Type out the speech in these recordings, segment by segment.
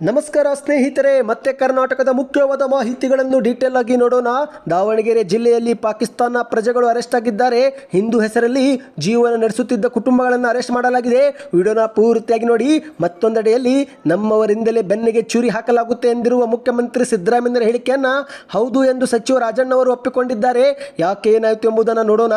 ನಮಸ್ಕಾರ ಸ್ನೇಹಿತರೆ, ಮತ್ತೆ ಕರ್ನಾಟಕದ ಮುಖ್ಯವಾದ ಮಾಹಿತಿಗಳನ್ನು ಡೀಟೇಲ್ ಆಗಿ ನೋಡೋಣ. ದಾವಣಗೆರೆ ಜಿಲ್ಲೆಯಲ್ಲಿ ಪಾಕಿಸ್ತಾನ ಪ್ರಜೆಗಳು ಅರೆಸ್ಟ್ ಆಗಿದ್ದಾರೆ. ಹಿಂದೂ ಹೆಸರಲ್ಲಿ ಜೀವನ ನಡೆಸುತ್ತಿದ್ದ ಕುಟುಂಬಗಳನ್ನು ಅರೆಸ್ಟ್ ಮಾಡಲಾಗಿದೆ. ವಿಡಿಯೋನ ಪೂರ್ತಿಯಾಗಿ ನೋಡಿ. ಮತ್ತೊಂದೆಡೆಯಲ್ಲಿ ನಮ್ಮವರಿಂದಲೇ ಬೆನ್ನಿಗೆ ಚೂರಿ ಹಾಕಲಾಗುತ್ತೆ ಎಂದಿರುವ ಮುಖ್ಯಮಂತ್ರಿ ಸಿದ್ದರಾಮಯ್ಯರ ಹೇಳಿಕೆಯನ್ನ ಹೌದು ಎಂದು ಸಚಿವ ರಾಜಣ್ಣ ಅವರು ಒಪ್ಪಿಕೊಂಡಿದ್ದಾರೆ. ಯಾಕೆ ಏನಾಯಿತು ಎಂಬುದನ್ನು ನೋಡೋಣ.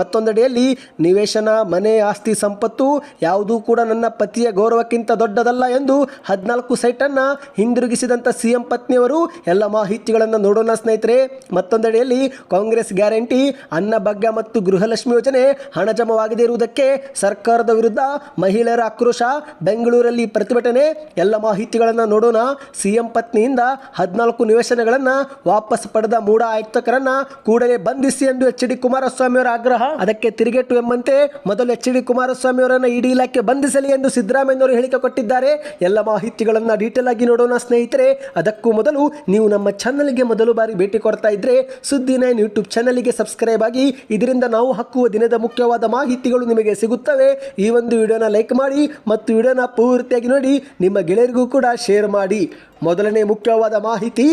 ಮತ್ತೊಂದೆಡೆಯಲ್ಲಿ ನಿವೇಶನ, ಮನೆ, ಆಸ್ತಿ, ಸಂಪತ್ತು ಯಾವುದೂ ಕೂಡ ನನ್ನ ಪತಿಯ ಗೌರವಕ್ಕಿಂತ ದೊಡ್ಡದಲ್ಲ ಎಂದು ಹದಿನಾಲ್ಕು ಸೈಟನ್ನು ಹಿಂದಿರುಗಿಸಿದಂಥ ಸಿಎಂ ಪತ್ನಿಯವರು ಎಲ್ಲ ಮಾಹಿತಿಗಳನ್ನು ನೋಡೋಣ ಸ್ನೇಹಿತರೆ. ಮತ್ತೊಂದೆಡೆಯಲ್ಲಿ ಕಾಂಗ್ರೆಸ್ ಗ್ಯಾರಂಟಿ ಅನ್ನಭಾಗ್ಯ ಮತ್ತು ಗೃಹಲಕ್ಷ್ಮಿ ಯೋಜನೆ ಹಣ ಜಮವಾಗದೇ ಇರುವುದಕ್ಕೆ ಸರ್ಕಾರದ ವಿರುದ್ಧ ಮಹಿಳೆಯರ ಆಕ್ರೋಶ, ಬೆಂಗಳೂರಲ್ಲಿ ಪ್ರತಿಭಟನೆ, ಎಲ್ಲ ಮಾಹಿತಿಗಳನ್ನು ನೋಡೋಣ. ಸಿಎಂ ಪತ್ನಿಯಿಂದ ಹದಿನಾಲ್ಕು ನಿವೇಶನಗಳನ್ನು ವಾಪಸ್ ಪಡೆದ ಮೂಡ ಆಯುಕ್ತಕರನ್ನ ಕೂಡಲೇ ಬಂಧಿಸಿ ಎಂದು ಎಚ್ ಡಿ ಕುಮಾರಸ್ವಾಮಿ ಅವರ ಆಗ್ರಹ. ಅದಕ್ಕೆ ತಿರುಗೇಟು ಎಂಬಂತೆ ಮೊದಲು ಎಚ್ ಡಿ ಕುಮಾರಸ್ವಾಮಿ ಅವರನ್ನು ಇಡಿ ಇಲಾಖೆ ಬಂಧಿಸಲಿ ಎಂದು ಸಿದ್ದರಾಮಯ್ಯ ಅವರು ಹೇಳಿಕೆ ಕೊಟ್ಟಿದ್ದಾರೆ. ಎಲ್ಲ ಮಾಹಿತಿಗಳನ್ನು ಡೀಟೇಲ್ ಆಗಿ ನೋಡೋಣ ಸ್ನೇಹಿತರೆ. ಅದಕ್ಕೂ ಮೊದಲು ನೀವು ನಮ್ಮ ಚಾನಲ್ಗೆ ಮೊದಲು ಬಾರಿ ಭೇಟಿ ಕೊಡ್ತಾ ಇದ್ರೆ ಸುದ್ದಿ ನೈನ್ ಯೂಟ್ಯೂಬ್ ಚಾನಲ್ಗೆ ಸಬ್ಸ್ಕ್ರೈಬ್ ಆಗಿ, ಇದರಿಂದ ನಾವು ಹಾಕುವ ದಿನದ ಮುಖ್ಯವಾದ ಮಾಹಿತಿಗಳು ನಿಮಗೆ ಸಿಗುತ್ತವೆ. ಈ ಒಂದು ವಿಡಿಯೋನ ಲೈಕ್ ಮಾಡಿ ಮತ್ತು ವಿಡಿಯೋನ ಪೂರ್ತಿಯಾಗಿ ನೋಡಿ, ನಿಮ್ಮ ಗೆಳೆಯರಿಗೂ ಕೂಡ ಶೇರ್ ಮಾಡಿ. ಮೊದಲನೇ ಮುಖ್ಯವಾದ ಮಾಹಿತಿ,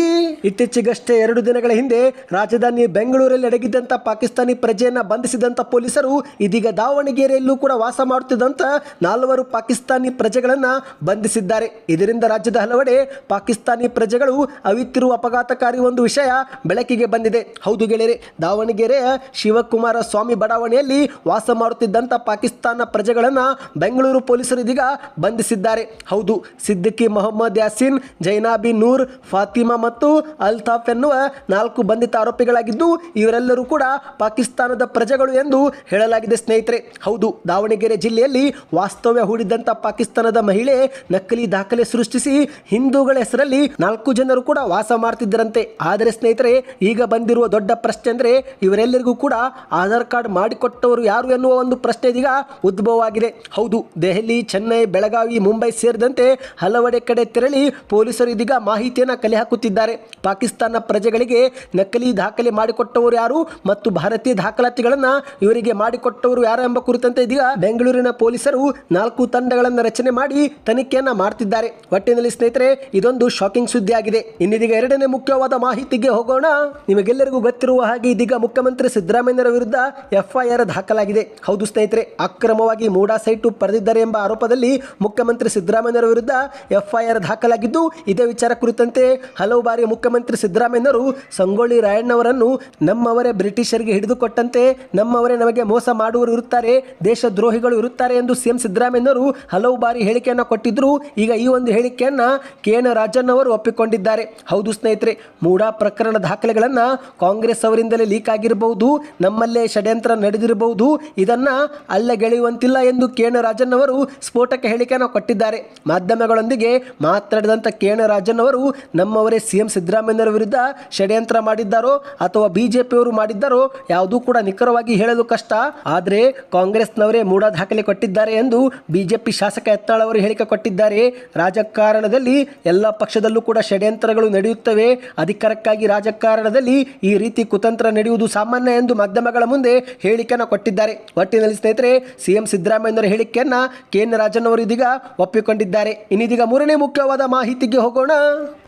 ಇತ್ತೀಚೆಗಷ್ಟೇ ಎರಡು ದಿನಗಳ ಹಿಂದೆ ರಾಜಧಾನಿ ಬೆಂಗಳೂರಲ್ಲಿ ಅಡಗಿದ್ದಂಥ ಪಾಕಿಸ್ತಾನಿ ಪ್ರಜೆಯನ್ನ ಬಂಧಿಸಿದಂಥ ಪೊಲೀಸರು ಇದೀಗ ದಾವಣಗೆರೆಯಲ್ಲೂ ಕೂಡ ವಾಸ ಮಾಡುತ್ತಿದ್ದಂಥ ನಾಲ್ವರು ಪಾಕಿಸ್ತಾನಿ ಪ್ರಜೆಗಳನ್ನು ಬಂಧಿಸಿದ್ದಾರೆ. ಇದರಿಂದ ರಾಜ್ಯದ ಹಲವೆಡೆ ಪಾಕಿಸ್ತಾನಿ ಪ್ರಜೆಗಳು ಅವಿತಿರುವ ಅಪಘಾತಕಾರಿ ಒಂದು ವಿಷಯ ಬೆಳಕಿಗೆ ಬಂದಿದೆ. ಹೌದು ಗೆಳೆಯರೆ ದಾವಣಗೆರೆಯ ಶಿವಕುಮಾರ ಸ್ವಾಮಿ ಬಡಾವಣೆಯಲ್ಲಿ ವಾಸ ಮಾಡುತ್ತಿದ್ದಂಥ ಪಾಕಿಸ್ತಾನ ಪ್ರಜೆಗಳನ್ನು ಬೆಂಗಳೂರು ಪೊಲೀಸರು ಇದೀಗ ಬಂಧಿಸಿದ್ದಾರೆ. ಹೌದು, ಸಿದ್ದಿಕಿ ಮೊಹಮ್ಮದ್ ಯಾಸಿನ್ ಜೈನಾಬಿ ನೂರ್, ಫಾತಿಮಾ ಮತ್ತು ಅಲ್ತಾಫ್ ಎನ್ನುವ ನಾಲ್ಕು ಬಂಧಿತ ಆರೋಪಿಗಳಾಗಿದ್ದು, ಇವರೆಲ್ಲರೂ ಕೂಡ ಪಾಕಿಸ್ತಾನದ ಪ್ರಜೆಗಳು ಎಂದು ಹೇಳಲಾಗಿದೆ ಸ್ನೇಹಿತರೆ. ಹೌದು, ದಾವಣಗೆರೆ ಜಿಲ್ಲೆಯಲ್ಲಿ ವಾಸ್ತವ್ಯ ಹೂಡಿದ್ದಂಥ ಪಾಕಿಸ್ತಾನದ ಮಹಿಳೆ ನಕಲಿ ದಾಖಲೆ ಸೃಷ್ಟಿಸಿ ಹಿಂದೂಗಳ ಹೆಸರಲ್ಲಿ ನಾಲ್ಕು ಜನರು ಕೂಡ ವಾಸ ಮಾಡ್ತಿದ್ದರಂತೆ. ಆದರೆ ಸ್ನೇಹಿತರೆ, ಈಗ ಬಂದಿರುವ ದೊಡ್ಡ ಪ್ರಶ್ನೆ ಅಂದರೆ ಇವರೆಲ್ಲರಿಗೂ ಕೂಡ ಆಧಾರ್ ಕಾರ್ಡ್ ಮಾಡಿಕೊಟ್ಟವರು ಯಾರು ಎನ್ನುವ ಒಂದು ಪ್ರಶ್ನೆ ಇದೀಗ ಉದ್ಭವವಾಗಿದೆ. ಹೌದು, ದೆಹಲಿ, ಚೆನ್ನೈ, ಬೆಳಗಾವಿ, ಮುಂಬೈ ಸೇರಿದಂತೆ ಹಲವೆಡೆ ಕಡೆ ತೆರಳಿ ಪೊಲೀಸರು ಇದೀಗ ಮಾಹಿತಿಯನ್ನು ಕಲೆ ಹಾಕುತ್ತಿದ್ದಾರೆ. ಪಾಕಿಸ್ತಾನ ಪ್ರಜೆಗಳಿಗೆ ನಕಲಿ ದಾಖಲೆ ಮಾಡಿಕೊಟ್ಟವರು ಯಾರು ಮತ್ತು ಭಾರತೀಯ ದಾಖಲಾತಿಗಳನ್ನು ಇವರಿಗೆ ಮಾಡಿಕೊಟ್ಟವರು ಯಾರು ಎಂಬ ಕುರಿತಂತೆ ಇದೀಗ ಬೆಂಗಳೂರಿನ ಪೊಲೀಸರು ನಾಲ್ಕು ತಂಡಗಳನ್ನು ರಚನೆ ಮಾಡಿ ತನಿಖೆಯನ್ನ ಮಾಡ್ತಿದ್ದಾರೆ. ಒಟ್ಟಿನಲ್ಲಿ ಸ್ನೇಹಿತರೆ, ಇದೊಂದು ಶಾಕಿಂಗ್ ಸುದ್ದಿ ಆಗಿದೆ ಇನ್ನಿದೀಗ ಎರಡನೇ ಮುಖ್ಯವಾದ ಮಾಹಿತಿಗೆ ಹೋಗೋಣ. ನಿಮಗೆಲ್ಲರಿಗೂ ಗೊತ್ತಿರುವ ಹಾಗೆ ಇದೀಗ ಮುಖ್ಯಮಂತ್ರಿ ಸಿದ್ದರಾಮಯ್ಯರ ವಿರುದ್ಧ ಎಫ್ಐಆರ್ ದಾಖಲಾಗಿದೆ. ಹೌದು ಸ್ನೇಹಿತರೆ, ಅಕ್ರಮವಾಗಿ ಮೂಡಾ ಸೈಟು ಪಡೆದಿದ್ದಾರೆ ಎಂಬ ಆರೋಪದಲ್ಲಿ ಮುಖ್ಯಮಂತ್ರಿ ಸಿದ್ದರಾಮಯ್ಯರ ವಿರುದ್ಧ ಎಫ್ಐಆರ್ ದಾಖಲಾಗಿದ್ದು ಇದೇ ವಿಚಾರ ಕುರಿತಂತೆ ಹಲವು ಬಾರಿ ಮುಖ್ಯಮಂತ್ರಿ ಸಿದ್ದರಾಮಯ್ಯನವರು ಸಂಗೊಳ್ಳಿ ರಾಯಣ್ಣವರನ್ನು ನಮ್ಮವರೇ ಬ್ರಿಟಿಷರಿಗೆ ಹಿಡಿದುಕೊಟ್ಟಂತೆ ನಮ್ಮವರೇ ನಮಗೆ ಮೋಸ ಮಾಡುವರು ಇರುತ್ತಾರೆ, ದೇಶದ್ರೋಹಿಗಳು ಇರುತ್ತಾರೆ ಎಂದು ಸಿಎಂ ಸಿದ್ದರಾಮಯ್ಯನವರು ಹಲವು ಬಾರಿ ಹೇಳಿಕೆಯನ್ನು ಕೊಟ್ಟಿದ್ದರು ಈಗ ಈ ಒಂದು ಹೇಳಿಕೆಯನ್ನು ಕೆ ಎನ್ ರಾಜನ್ ಅವರು ಒಪ್ಪಿಕೊಂಡಿದ್ದಾರೆ. ಹೌದು ಸ್ನೇಹಿತರೆ, ಮೂಡಾ ಪ್ರಕರಣ ದಾಖಲೆಗಳನ್ನು ಕಾಂಗ್ರೆಸ್ ಅವರಿಂದಲೇ ಲೀಕ್ ಆಗಿರಬಹುದು, ನಮ್ಮಲ್ಲೇ ಷಡ್ಯಂತ್ರ ನಡೆದಿರಬಹುದು, ಇದನ್ನ ಅಲ್ಲಗೆಳೆಯುವಂತಿಲ್ಲ ಎಂದು ಕೆ ಎನ್ ರಾಜನ್ ಅವರು ಸ್ಫೋಟಕ ಹೇಳಿಕೆಯನ್ನು ಕೊಟ್ಟಿದ್ದಾರೆ. ಮಾಧ್ಯಮಗಳೊಂದಿಗೆ ಮಾತನಾಡಿದಂಥ ಕೆ ಎನ್ ರಾಜನ್ ಅವರು ನಮ್ಮವರೇ ಸಿಎಂ ಸಿದ್ದರಾಮಯ್ಯನವರ ವಿರುದ್ಧ ಷಡ್ಯಂತ್ರ ಮಾಡಿದ್ದಾರೋ ಅಥವಾ ಬಿಜೆಪಿಯವರು ಮಾಡಿದ್ದಾರೋ ಯಾವುದೂ ಕೂಡ ನಿಖರವಾಗಿ ಹೇಳಲು ಕಷ್ಟ. ಆದರೆ ಕಾಂಗ್ರೆಸ್ನವರೇ ಮೂಡ ದಾಖಲೆ ಕೊಟ್ಟಿದ್ದಾರೆ ಎಂದು ಬಿಜೆಪಿ ಶಾಸಕ ಯತ್ನಾಳ್ ಅವರು ಹೇಳಿಕೆ ಕೊಟ್ಟಿದ್ದಾರೆ. ರಾಜಕಾರಣದಲ್ಲಿ ಎಲ್ಲ ಪಕ್ಷದಲ್ಲೂ ಕೂಡ ಷಡ್ಯಂತ್ರಗಳು ನಡೆಯುತ್ತವೆ. ಅಧಿಕಾರಕ್ಕಾಗಿ ರಾಜಕಾರಣದಲ್ಲಿ ಈ ರೀತಿ ಕುತಂತ್ರ ನಡೆಯುವುದು ಸಾಮಾನ್ಯ ಎಂದು ಮಾಧ್ಯಮಗಳ ಮುಂದೆ ಹೇಳಿಕೆಯನ್ನು ಕೊಟ್ಟಿದ್ದಾರೆ. ಒಟ್ಟಿನಲ್ಲಿ ಸ್ನೇಹಿತರೆ, ಸಿಎಂ ಸಿದ್ದರಾಮಯ್ಯನವರ ಹೇಳಿಕೆಯನ್ನು ಕೆ ಎನ್ ರಾಜನ್ ಅವರು ಇದೀಗ ಒಪ್ಪಿಕೊಂಡಿದ್ದಾರೆ. ಇನ್ನಿದೀಗ ಮೂರನೇ ಮುಖ್ಯವಾದ ಮಾಹಿತಿಗೆ ಹೋಗೋಣ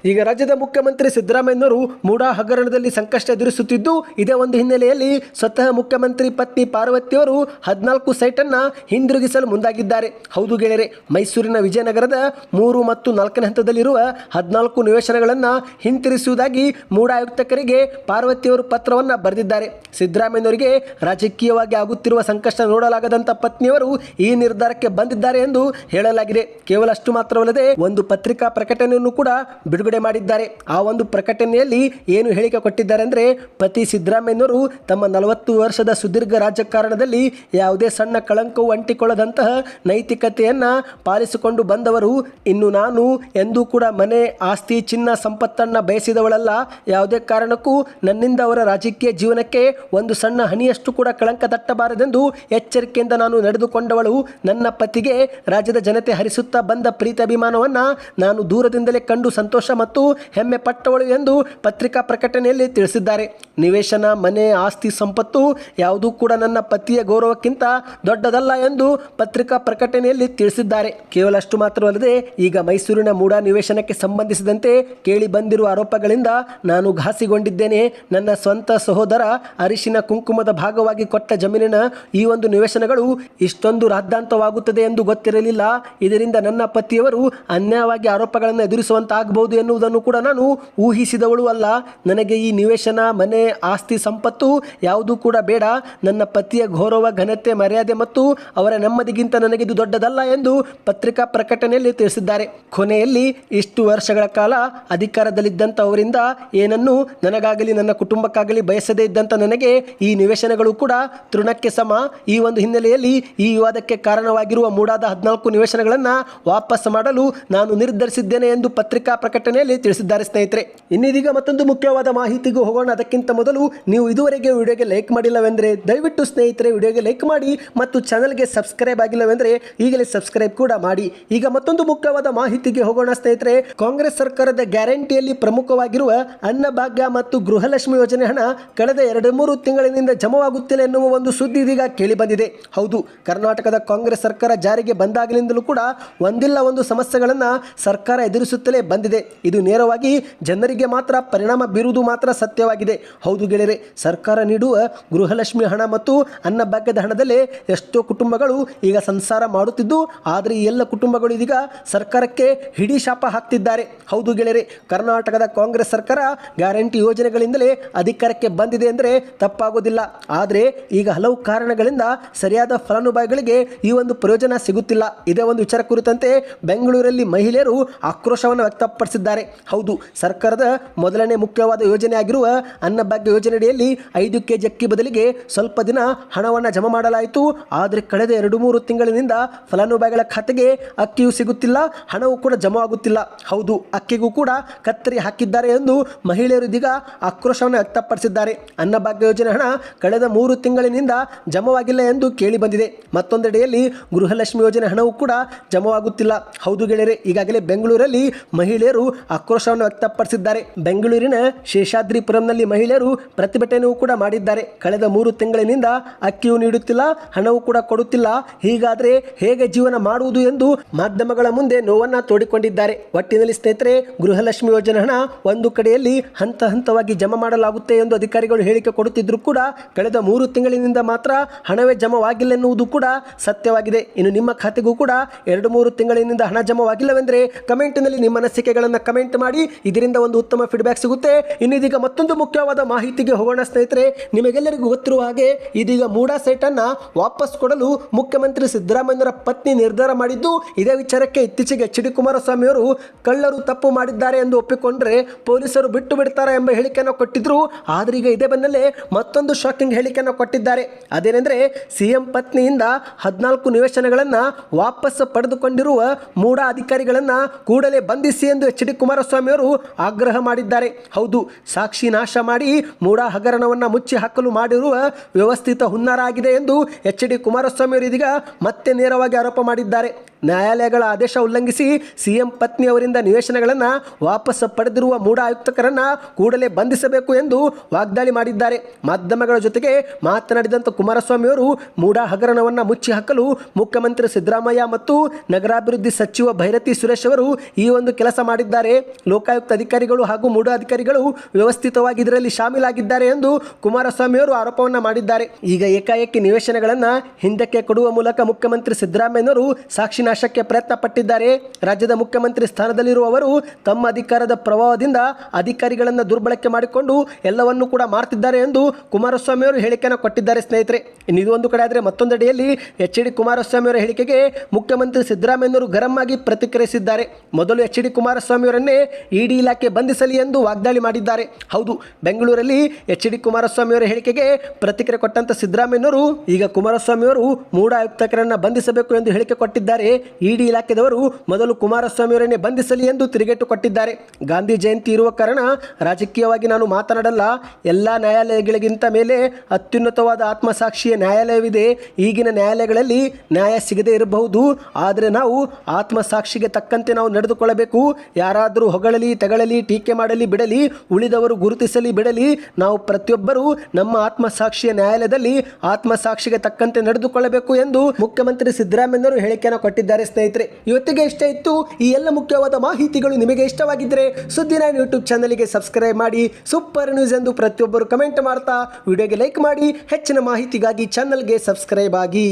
ಈಗ ರಾಜ್ಯದ ಮುಖ್ಯಮಂತ್ರಿ ಸಿದ್ದರಾಮಯ್ಯನವರು ಮೂಡಾ ಹಗರಣದಲ್ಲಿ ಸಂಕಷ್ಟ ಎದುರಿಸುತ್ತಿದ್ದು, ಇದೇ ಒಂದು ಹಿನ್ನೆಲೆಯಲ್ಲಿ ಸ್ವತಃ ಮುಖ್ಯಮಂತ್ರಿ ಪತ್ನಿ ಪಾರ್ವತಿಯವರು ಹದಿನಾಲ್ಕು ಸೈಟನ್ನ ಹಿಂದಿರುಗಿಸಲು ಮುಂದಾಗಿದ್ದಾರೆ. ಹೌದು ಗೆಳೆಯರೆ, ಮೈಸೂರಿನ ವಿಜಯನಗರದ ಮೂರು ಮತ್ತು ನಾಲ್ಕನೇ ಹಂತದಲ್ಲಿರುವ ಹದಿನಾಲ್ಕು ನಿವೇಶನಗಳನ್ನು ಹಿಂತಿರುಗಿಸುವುದಾಗಿ ಮೂಡಾ ಆಯುಕ್ತಕರಿಗೆ ಪಾರ್ವತಿಯವರು ಪತ್ರವನ್ನು ಬರೆದಿದ್ದಾರೆ. ಸಿದ್ದರಾಮಯ್ಯನವರಿಗೆ ರಾಜಕೀಯವಾಗಿ ಆಗುತ್ತಿರುವ ಸಂಕಷ್ಟ ನೋಡಲಾಗದಂಥ ಪತ್ನಿಯವರು ಈ ನಿರ್ಧಾರಕ್ಕೆ ಬಂದಿದ್ದಾರೆ ಎಂದು ಹೇಳಲಾಗಿದೆ. ಕೇವಲ ಅಷ್ಟು ಮಾತ್ರವಲ್ಲದೆ, ಒಂದು ಪತ್ರಿಕಾ ಪ್ರಕಟಣೆಯನ್ನು ಕೂಡ ಬಿಡುಗಡೆ ಮಾಡಿದ್ದಾರೆ. ಆ ಒಂದು ಪ್ರಕಟಣೆಯಲ್ಲಿ ಏನು ಹೇಳಿಕೆ ಕೊಟ್ಟಿದ್ದಾರೆ ಅಂದರೆ ಪತಿ ಸಿದ್ದರಾಮಯ್ಯನವರು ತಮ್ಮ ನಲವತ್ತು ವರ್ಷದ ಸುದೀರ್ಘ ರಾಜಕಾರಣದಲ್ಲಿ ಯಾವುದೇ ಸಣ್ಣ ಕಳಂಕವು ಅಂಟಿಕೊಳ್ಳದಂತಹ ನೈತಿಕತೆಯನ್ನು ಪಾಲಿಸಿಕೊಂಡು ಬಂದವರು ಇನ್ನು ನಾನು ಎಂದೂ ಕೂಡ ಮನೆ ಆಸ್ತಿ ಚಿನ್ನ ಸಂಪತ್ತನ್ನು ಬಯಸಿದವಳಲ್ಲ. ಯಾವುದೇ ಕಾರಣಕ್ಕೂ ನನ್ನಿಂದ ಅವರ ರಾಜಕೀಯ ಜೀವನಕ್ಕೆ ಒಂದು ಸಣ್ಣ ಹನಿಯಷ್ಟು ಕೂಡ ಕಳಂಕ ತಟ್ಟಬಾರದೆಂದು ಎಚ್ಚರಿಕೆಯಿಂದ ನಾನು ನಡೆದುಕೊಂಡವಳು. ನನ್ನ ಪತಿಗೆ ರಾಜ್ಯದ ಜನತೆ ಹರಿಸುತ್ತಾ ಬಂದ ಪ್ರೀತಿ ಅಭಿಮಾನವನ್ನ ನಾನು ದೂರದಿಂದಲೇ ಕಂಡು ಸಂತೋಷ ಮತ್ತು ಹೆಮ್ಮೆ ಪಟ್ಟವಳು ಎಂದು ಪತ್ರಿಕಾ ಪ್ರಕಟಣೆಯಲ್ಲಿ ತಿಳಿಸಿದ್ದಾರೆ. ನಿವೇಶನ, ಮನೆ, ಆಸ್ತಿ, ಸಂಪತ್ತು ಯಾವುದೂ ಕೂಡ ನನ್ನ ಪತಿಯ ಗೌರವಕ್ಕಿಂತ ದೊಡ್ಡದಲ್ಲ ಎಂದು ಪತ್ರಿಕಾ ಪ್ರಕಟಣೆಯಲ್ಲಿ ತಿಳಿಸಿದ್ದಾರೆ. ಕೇವಲ ಅಷ್ಟು ಮಾತ್ರವಲ್ಲದೆ ಈಗ ಮೈಸೂರಿನ ಮೂಡ ನಿವೇಶನಕ್ಕೆ ಸಂಬಂಧಿಸಿದಂತೆ ಕೇಳಿ ಬಂದಿರುವ ಆರೋಪಗಳಿಂದ ನಾನು ಘಾಸಿಗೊಂಡಿದ್ದೇನೆ. ನನ್ನ ಸ್ವಂತ ಸಹೋದರ ಅರಿಶಿನ ಕುಂಕುಮದ ಭಾಗವಾಗಿ ಕೊಟ್ಟ ಜಮೀನಿನ ಈ ಒಂದು ನಿವೇಶನಗಳು ಇಷ್ಟೊಂದು ರಾದ್ದಾಂತವಾಗುತ್ತದೆ ಎಂದು ಗೊತ್ತಿರಲಿಲ್ಲ. ಇದರಿಂದ ನನ್ನ ಪತಿಯವರು ಅನ್ಯಾಯವಾಗಿ ಆರೋಪಗಳನ್ನು ಎದುರಿಸುವಂತಾಗಬಹುದು ಎನ್ನುವುದನ್ನು ಕೂಡ ನಾನು ಊಹಿಸಿದವಳು ಅಲ್ಲ. ನನಗೆ ಈ ನಿವೇಶನ, ಮನೆ, ಆಸ್ತಿ, ಸಂಪತ್ತು ಯಾವುದೂ ಕೂಡ ಬೇಡ. ನನ್ನ ಪತಿಯ ಗೌರವ, ಘನತೆ, ಮರ್ಯಾದೆ ಮತ್ತು ಅವರ ನೆಮ್ಮದಿಗಿಂತ ಇದು ದೊಡ್ಡದಲ್ಲ ಎಂದು ಪತ್ರಿಕಾ ಪ್ರಕಟಣೆಯಲ್ಲಿ ತಿಳಿಸಿದ್ದಾರೆ. ಕೊನೆಯಲ್ಲಿ ಇಷ್ಟು ವರ್ಷಗಳ ಕಾಲ ಅಧಿಕಾರದಲ್ಲಿದ್ದಂಥ ಅವರಿಂದ ಏನನ್ನು ನನಗಾಗಲಿ, ನನ್ನ ಕುಟುಂಬಕ್ಕಾಗಲಿ ಬಯಸದೇ ಇದ್ದಂಥ ನನಗೆ ಈ ನಿವೇಶನಗಳು ಕೂಡ ತೃಣಕ್ಕೆ ಸಮ. ಈ ಒಂದು ಹಿನ್ನೆಲೆಯಲ್ಲಿ ಈ ವಿವಾದಕ್ಕೆ ಕಾರಣವಾಗಿರುವ ಮೂಡಾದ ಹದಿನಾಲ್ಕು ನಿವೇಶನಗಳನ್ನು ವಾಪಸ್ ಮಾಡಲು ನಾನು ನಿರ್ಧರಿಸಿದ್ದೇನೆ ಎಂದು ಪತ್ರಿಕಾ ಪ್ರಕಟಣೆಯಲ್ಲಿ ತಿಳಿಸಿದ್ದಾರೆ ಸ್ನೇಹಿತರೆ. ಇನ್ನಿದೀಗ ಮತ್ತೊಂದು ಮುಖ್ಯವಾದ ಮಾಹಿತಿಗೂ ಹೋಗೋಣ. ಅದಕ್ಕಿಂತ ಮೊದಲು ನೀವು ಇದುವರೆಗೆ ವಿಡಿಯೋಗೆ ಲೈಕ್ ಮಾಡಿಲ್ಲವೆಂದರೆ ದಯವಿಟ್ಟು ಸ್ನೇಹಿತರೆ ವಿಡಿಯೋಗೆ ಲೈಕ್ ಮಾಡಿ ಮತ್ತು ಚಾನಲ್ಗೆ ಸಬ್ಸ್ಕ್ರೈಬ್ ಆಗಿಲ್ಲವೆಂದರೆ ಈಗಲೇ ಸಬ್ಸ್ಕ್ರೈಬ್ ಕೂಡ ಮಾಡಿ. ಈಗ ಮತ್ತೊಂದು ಮುಖ್ಯವಾದ ಮಾಹಿತಿಗೆ ಹೋಗೋಣ ಸ್ನೇಹಿತರೆ. ಕಾಂಗ್ರೆಸ್ ಸರ್ಕಾರದ ಗ್ಯಾರಂಟಿಯಲ್ಲಿ ಪ್ರಮುಖವಾಗಿರುವ ಅನ್ನಭಾಗ್ಯ ಮತ್ತು ಗೃಹಲಕ್ಷ್ಮಿ ಯೋಜನೆ ಹಣ ಕಳೆದ ಎರಡು ಮೂರು ತಿಂಗಳಿನಿಂದ ಜಮವಾಗುತ್ತಿಲ್ಲ ಎನ್ನುವ ಒಂದು ಸುದ್ದಿ ಇದೀಗ ಕೇಳಿ ಬಂದಿದೆ ಹೌದು, ಕರ್ನಾಟಕದ ಕಾಂಗ್ರೆಸ್ ಸರ್ಕಾರ ಜಾರಿಗೆ ಬಂದಾಗಲಿಂದಲೂ ಕೂಡ ಒಂದಿಲ್ಲ ಒಂದು ಸಮಸ್ಯೆಗಳನ್ನು ಸರ್ಕಾರ ಎದುರಿಸುತ್ತಲೇ ಬಂದಿದೆ. ಇದು ನೇರವಾಗಿ ಜನರಿಗೆ ಮಾತ್ರ ಪರಿಣಾಮ ಬೀರುವುದು ಮಾತ್ರ ಸತ್ಯವಾಗಿದೆ. ಹೌದು ಗೆಳೆಯರೆ, ಸರ್ಕಾರ ನೀಡುವ ಗೃಹಲಕ್ಷ್ಮಿ ಹಣ ಮತ್ತು ಅನ್ನಭಾಗ್ಯದ ಹಣದಲ್ಲೇ ಎಷ್ಟೋ ಕುಟುಂಬಗಳು ಈಗ ಸಂಸಾರ ಮಾಡುತ್ತಿದ್ದು, ಆದರೆ ಈ ಎಲ್ಲ ಕುಟುಂಬಗಳು ಇದೀಗ ಸರ್ಕಾರಕ್ಕೆ ಹಿಡಿ ಶಾಪ ಹಾಕ್ತಿದ್ದಾರೆ. ಹೌದು ಗೆಳೆಯರೆ, ಕರ್ನಾಟಕದ ಕಾಂಗ್ರೆಸ್ ಸರ್ಕಾರ ಗ್ಯಾರಂಟಿ ಯೋಜನೆಗಳಿಂದಲೇ ಅಧಿಕಾರಕ್ಕೆ ಬಂದಿದೆ ಅಂದರೆ ತಪ್ಪಾಗೋದಿಲ್ಲ. ಆದರೆ ಈಗ ಹಲವು ಕಾರಣಗಳಿಂದ ಸರಿಯಾದ ಫಲಾನುಭವಿಗಳಿಗೆ ಈ ಒಂದು ಪ್ರಯೋಜನ ಸಿಗುತ್ತಿಲ್ಲ. ಇದೇ ಒಂದು ವಿಚಾರ ಕುರಿತಂತೆ ಬೆಂಗಳೂರಲ್ಲಿ ಮಹಿಳೆಯರು ಆಕ್ರೋಶವನ್ನು ವ್ಯಕ್ತಪಡಿಸಿದ್ದಾರೆ. ಹೌದು, ಸರ್ಕಾರದ ಮೊದಲನೇ ಮುಖ್ಯವಾದ ಯೋಜನೆ ಆಗಿರುವ ಅನ್ನಭಾಗ್ಯ ಯೋಜನೆಯಡಿಯಲ್ಲಿ ಐದು ಕೆ ಜಿ ಅಕ್ಕಿ ಬದಲಿಗೆ ಸ್ವಲ್ಪ ದಿನ ಹಣವನ್ನು ಜಮಾ ಮಾಡಲಾಯಿತು. ಆದರೆ ಕಳೆದ ಎರಡು ಮೂರು ತಿಂಗಳಿನಿಂದ ಫಲಾನುಭವಿಗಳ ಖಾತೆಗೆ ಅಕ್ಕಿಯೂ ಸಿಗುತ್ತಿಲ್ಲ, ಹಣವೂ ಕೂಡ ಜಮಾ ಆಗುತ್ತಿಲ್ಲ. ಹೌದು, ಅಕ್ಕಿಗೂ ಕೂಡ ಕತ್ತರಿ ಹಾಕಿದ್ದಾರೆ ಎಂದು ಮಹಿಳೆಯರು ಇದೀಗ ಆಕ್ರೋಶವನ್ನು ವ್ಯಕ್ತಪಡಿಸಿದ್ದಾರೆ. ಅನ್ನಭಾಗ್ಯ ಯೋಜನೆ ಹಣ ಕಳೆದ ಮೂರು ತಿಂಗಳಿನಿಂದ ಜಮವಾಗಿಲ್ಲ ಎಂದು ಕೇಳಿ ಬಂದಿದೆ. ಮತ್ತೊಂದೆಡೆಯಲ್ಲಿ ಗೃಹಲಕ್ಷ್ಮಿ ಯೋಜನೆ ಹಣವೂ ಕೂಡ ಜಮವಾಗುತ್ತಿಲ್ಲ. ಹೌದು ಗೆಳೆಯರೆ, ಈಗಾಗಲೇ ಬೆಂಗಳೂರಲ್ಲಿ ಮಹಿಳೆಯರು ಆಕ್ರೋಶವನ್ನು ವ್ಯಕ್ತಪಡಿಸಿದ್ದಾರೆ. ಬೆಂಗಳೂರಿನ ಶೇಷಾದ್ರಿಪುರಂನಲ್ಲಿ ಮಹಿಳೆಯರು ಪ್ರತಿಭಟನೆಯೂ ಕೂಡ ಮಾಡಿದ್ದಾರೆ. ಕಳೆದ ಮೂರು ತಿಂಗಳಿನಿಂದ ಅಕ್ಕಿಯೂ ನೀಡುತ್ತಿಲ್ಲ, ಹಣವೂ ಕೂಡ ಕೊಡುತ್ತಿಲ್ಲ. ಹೀಗಾದರೆ ಹೇಗೆ ಜೀವನ ಮಾಡುವುದು ಎಂದು ಮಾಧ್ಯಮಗಳ ಮುಂದೆ ನೋವನ್ನ ತೋಡಿಕೊಂಡಿದ್ದಾರೆ. ಒಟ್ಟಿನಲ್ಲಿ ಸ್ನೇಹಿತರೆ, ಗೃಹಲಕ್ಷ್ಮಿ ಯೋಜನೆ ಹಣ ಒಂದು ಕಡೆಯಲ್ಲಿ ಹಂತ ಹಂತವಾಗಿ ಜಮಾ ಮಾಡಲಾಗುತ್ತೆ ಎಂದು ಅಧಿಕಾರಿಗಳು ಹೇಳಿಕೆ ಕೊಡುತ್ತಿದ್ದರೂ ಕೂಡ ಕಳೆದ ಮೂರು ತಿಂಗಳಿನಿಂದ ಮಾತ್ರ ಹಣವೇ ಜಮವಾಗಿಲ್ಲ ಎನ್ನುವುದು ಕೂಡ ಸತ್ಯವಾಗಿದೆ. ಇನ್ನು ನಿಮ್ಮ ಖಾತೆಗೂ ಕೂಡ ಎರಡು ಮೂರು ತಿಂಗಳಿನಿಂದ ಹಣ ಜಮವಾಗಿಲ್ಲವೆಂದರೆ ಕಮೆಂಟ್ನಲ್ಲಿ ನಿಮ್ಮ ಅನಿಸಿಕೆಗಳನ್ನು ಕಮೆಂಟ್ ಮಾಡಿ. ಇದರಿಂದ ಒಂದು ಉತ್ತಮ ಫೀಡ್ಬ್ಯಾಕ್ ಸಿಗುತ್ತೆ. ಇನ್ನು ಇದೀಗ ಮತ್ತೊಂದು ಮುಖ್ಯವಾದ ಮಾಹಿತಿಗೆ ಹೋಗೋಣ ಸ್ನೇಹಿತರೆ, ನಿಮಗೆಲ್ಲರಿಗೂ ಗೊತ್ತಿರುವ ಹಾಗೆ ಇದೀಗ ಮೂಡಾ ಅನ್ನ ವಾಪಸ್ ಕೊಡಲು ಮುಖ್ಯಮಂತ್ರಿ ಸಿದ್ದರಾಮಯ್ಯರ ಪತ್ನಿ ನಿರ್ಧಾರ ಮಾಡಿದ್ದು, ಇದೇ ವಿಚಾರಕ್ಕೆ ಇತ್ತೀಚೆಗೆ ಎಚ್ ಡಿ ಕುಮಾರಸ್ವಾಮಿ ಅವರು ಕಳ್ಳರು ತಪ್ಪು ಮಾಡಿದ್ದಾರೆ ಎಂದು ಒಪ್ಪಿಕೊಂಡ್ರೆ ಪೊಲೀಸರು ಬಿಟ್ಟು ಬಿಡ್ತಾರೆ ಎಂಬ ಹೇಳಿಕೆಯನ್ನು ಕೊಟ್ಟಿದ್ರು. ಆದರೆ ಈಗ ಇದೇ ಬೆನ್ನಲ್ಲೇ ಮತ್ತೊಂದು ಶಾಕಿಂಗ್ ಹೇಳಿಕೆಯನ್ನು ಕೊಟ್ಟಿದ್ದಾರೆ. ಅದೇನೆಂದರೆ ಸಿಎಂ ಪತ್ನಿಯಿಂದ ಹದಿನಾಲ್ಕು ನಿವೇಶನಗಳನ್ನು ವಾಪಸ್ ಪಡೆದುಕೊಂಡಿರುವ ಮೂಡಾ ಅಧಿಕಾರಿಗಳನ್ನು ಕೂಡಲೇ ಬಂಧಿಸಿ ಎಂದು ಎಚ್ ಡಿ ಕುಮಾರಸ್ವಾಮಿ ಅವರು ಆಗ್ರಹ ಮಾಡಿದ್ದಾರೆ. ಹೌದು, ಸಾಕ್ಷಿ ನಾಶ ಮಾಡಿ ಮೂಡ ಹಗರಣವನ್ನು ಮುಚ್ಚಿ ಹಾಕಲು ಮಾಡಿರುವ ವ್ಯವಸ್ಥಿತ ಹುನ್ನಾರ ಆಗಿದೆ ಎಂದು ಎಚ್ ಡಿ ಕುಮಾರಸ್ವಾಮಿ ಅವರು ಇದೀಗ ಮತ್ತೆ ನೇರವಾಗಿ ಆರೋಪ ಮಾಡಿದ್ದಾರೆ. ನ್ಯಾಯಾಲಯಗಳ ಆದೇಶ ಉಲ್ಲಂಘಿಸಿ ಸಿಎಂ ಪತ್ನಿ ಅವರಿಂದ ನಿವೇಶನಗಳನ್ನು ವಾಪಸ್ ಪಡೆದಿರುವ ಮೂಡ ಆಯುಕ್ತಕರನ್ನು ಕೂಡಲೇ ಬಂಧಿಸಬೇಕು ಎಂದು ವಾಗ್ದಾಳಿ ಮಾಡಿದ್ದಾರೆ. ಮಾಧ್ಯಮಗಳ ಜೊತೆಗೆ ಮಾತನಾಡಿದಂಥ ಕುಮಾರಸ್ವಾಮಿ ಅವರು ಮೂಢ ಹಗರಣವನ್ನು ಮುಚ್ಚಿ ಹಾಕಲು ಮುಖ್ಯಮಂತ್ರಿ ಸಿದ್ದರಾಮಯ್ಯ ಮತ್ತು ನಗರಾಭಿವೃದ್ಧಿ ಸಚಿವ ಭೈರತಿ ಸುರೇಶ್ ಅವರು ಈ ಒಂದು ಕೆಲಸ ಮಾಡಿದ್ದಾರೆ. ಲೋಕಾಯುಕ್ತ ಅಧಿಕಾರಿಗಳು ಹಾಗೂ ಮೂಡ ಅಧಿಕಾರಿಗಳು ವ್ಯವಸ್ಥಿತವಾಗಿ ಇದರಲ್ಲಿ ಶಾಮೀಲಾಗಿದ್ದಾರೆ ಎಂದು ಕುಮಾರಸ್ವಾಮಿ ಅವರು ಆರೋಪವನ್ನು ಮಾಡಿದ್ದಾರೆ. ಈಗ ಏಕಾಏಕಿ ನಿವೇಶನಗಳನ್ನು ಹಿಂದಕ್ಕೆ ಕೊಡುವ ಮೂಲಕ ಮುಖ್ಯಮಂತ್ರಿ ಸಿದ್ದರಾಮಯ್ಯನವರು ಸಾಕ್ಷಿ ನಾಶಕ್ಕೆ ಪ್ರಯತ್ನ ಪಟ್ಟಿದ್ದಾರೆ ರಾಜ್ಯದ ಮುಖ್ಯಮಂತ್ರಿ ಸ್ಥಾನದಲ್ಲಿರುವವರು ತಮ್ಮ ಅಧಿಕಾರದ ಪ್ರಭಾವದಿಂದ ಅಧಿಕಾರಿಗಳನ್ನು ದುರ್ಬಳಕೆ ಮಾಡಿಕೊಂಡು ಎಲ್ಲವನ್ನೂ ಕೂಡ ಮಾಡ್ತಿದ್ದಾರೆ ಎಂದು ಕುಮಾರಸ್ವಾಮಿ ಅವರು ಹೇಳಿಕೆಯನ್ನು ಕೊಟ್ಟಿದ್ದಾರೆ ಸ್ನೇಹಿತರೆ. ಇನ್ನು ಇದೊಂದು ಕಡೆ ಆದರೆ ಮತ್ತೊಂದೆಡೆಯಲ್ಲಿ ಎಚ್ ಡಿ ಕುಮಾರಸ್ವಾಮಿ ಅವರ ಹೇಳಿಕೆಗೆ ಮುಖ್ಯಮಂತ್ರಿ ಸಿದ್ದರಾಮಯ್ಯನವರು ಗರಂ ಆಗಿ ಪ್ರತಿಕ್ರಿಯಿಸಿದ್ದಾರೆ. ಮೊದಲು ಎಚ್ ಡಿ ಕುಮಾರಸ್ವಾಮಿ ಅವರನ್ನೇ ಇಡಿ ಇಲಾಖೆ ಬಂಧಿಸಲಿ ಎಂದು ವಾಗ್ದಾಳಿ ಮಾಡಿದ್ದಾರೆ. ಹೌದು, ಬೆಂಗಳೂರಲ್ಲಿ ಎಚ್ ಡಿ ಕುಮಾರಸ್ವಾಮಿ ಅವರ ಹೇಳಿಕೆಗೆ ಪ್ರತಿಕ್ರಿಯೆ ಕೊಟ್ಟಂತ ಸಿದ್ದರಾಮಯ್ಯನವರು ಈಗ ಕುಮಾರಸ್ವಾಮಿ ಅವರು ಮೂಡ ಆಯುಕ್ತಕರನ್ನು ಬಂಧಿಸಬೇಕು ಎಂದು ಹೇಳಿಕೆ ಕೊಟ್ಟಿದ್ದಾರೆ. ಇಡಿ ಇಲಾಖೆದವರು ಮೊದಲು ಕುಮಾರಸ್ವಾಮಿ ಅವರನ್ನೇ ಬಂಧಿಸಲಿ ಎಂದು ತಿರುಗೇಟು ಕೊಟ್ಟಿದ್ದಾರೆ. ಗಾಂಧಿ ಜಯಂತಿ ಇರುವ ಕಾರಣ ರಾಜಕೀಯವಾಗಿ ನಾನು ಮಾತನಾಡಲ್ಲ. ಎಲ್ಲ ನ್ಯಾಯಾಲಯಗಳಿಗಿಂತ ಮೇಲೆ ಅತ್ಯುನ್ನತವಾದ ಆತ್ಮಸಾಕ್ಷಿಯ ನ್ಯಾಯಾಲಯವಿದೆ. ಈಗಿನ ನ್ಯಾಯಾಲಯಗಳಲ್ಲಿ ನ್ಯಾಯ ಸಿಗದೇ ಇರಬಹುದು. ಆದರೆ ನಾವು ಆತ್ಮಸಾಕ್ಷಿಗೆ ತಕ್ಕಂತೆ ನಾವು ನಡೆದುಕೊಳ್ಳಬೇಕು. ಯಾರಾದರೂ ಹೊಗಳಲಿ, ತಗಳಲಿ, ಟೀಕೆ ಮಾಡಲಿ, ಬಿಡಲಿ, ಉಳಿದವರು ಗುರುತಿಸಲಿ, ಬಿಡಲಿ, ನಾವು ಪ್ರತಿಯೊಬ್ಬರೂ ನಮ್ಮ ಆತ್ಮಸಾಕ್ಷಿಯ ನ್ಯಾಯಾಲಯದಲ್ಲಿ ಆತ್ಮಸಾಕ್ಷಿಗೆ ತಕ್ಕಂತೆ ನಡೆದುಕೊಳ್ಳಬೇಕು ಎಂದು ಮುಖ್ಯಮಂತ್ರಿ ಸಿದ್ದರಾಮಯ್ಯವರು ಹೇಳಿಕೆಯನ್ನು ಕೊಟ್ಟಿದ್ದಾರೆ. ಸ್ನೇಹಿತರೆ. ಇವತ್ತಿಗೆ ಇಷ್ಟ ಇತ್ತು ಈ ಎಲ್ಲ ಮುಖ್ಯವಾದ ಮಾಹಿತಿಗಳು ನಿಮಗೆ ಇಷ್ಟವಾಗಿದ್ದರೆ ಸುದ್ದಿ ನೈನ್ ಯೂಟ್ಯೂಬ್ ಚಾನಲ್ಗೆ ಸಬ್ಸ್ಕ್ರೈಬ್ ಮಾಡಿ, ಸೂಪರ್ ನ್ಯೂಸ್ ಎಂದು ಪ್ರತಿಯೊಬ್ಬರು ಕಮೆಂಟ್ ಮಾಡ್ತಾ, ವಿಡಿಯೋಗೆ ಲೈಕ್ ಮಾಡಿ, ಹೆಚ್ಚಿನ ಮಾಹಿತಿಗಾಗಿ ಚಾನಲ್ಗೆ ಸಬ್ಸ್ಕ್ರೈಬ್ ಆಗಿ.